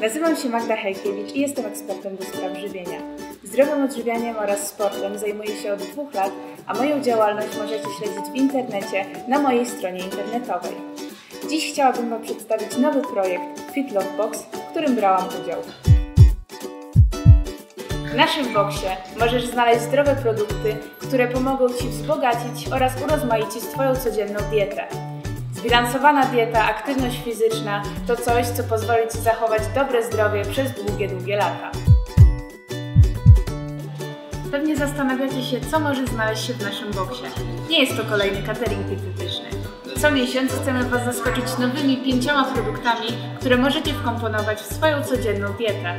Nazywam się Magda Hejkiewicz i jestem ekspertem do spraw żywienia. Zdrowym odżywianiem oraz sportem zajmuję się od dwóch lat, a moją działalność możecie śledzić w internecie na mojej stronie internetowej. Dziś chciałabym Wam przedstawić nowy projekt Fit Love Box, w którym brałam udział. W naszym boksie możesz znaleźć zdrowe produkty, które pomogą Ci wzbogacić oraz urozmaicić Twoją codzienną dietę. Zbilansowana dieta, aktywność fizyczna to coś, co pozwoli Ci zachować dobre zdrowie przez długie, długie lata. Pewnie zastanawiacie się, co może znaleźć się w naszym boksie. Nie jest to kolejny catering dietetyczny. Co miesiąc chcemy Was zaskoczyć nowymi pięcioma produktami, które możecie wkomponować w swoją codzienną dietę.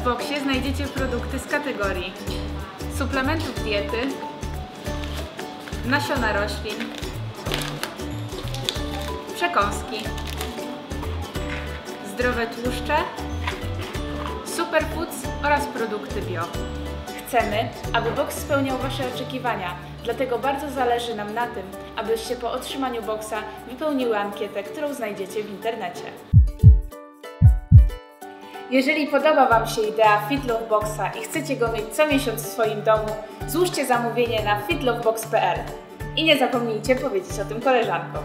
W boksie znajdziecie produkty z kategorii suplementów diety, nasiona roślin, przekąski, zdrowe tłuszcze, superfoods oraz produkty bio. Chcemy, aby boks spełniał Wasze oczekiwania, dlatego bardzo zależy nam na tym, abyście po otrzymaniu boksa wypełniły ankietę, którą znajdziecie w internecie. Jeżeli podoba Wam się idea Fitlove Boxa i chcecie go mieć co miesiąc w swoim domu, złóżcie zamówienie na fitlovebox.pl i nie zapomnijcie powiedzieć o tym koleżankom.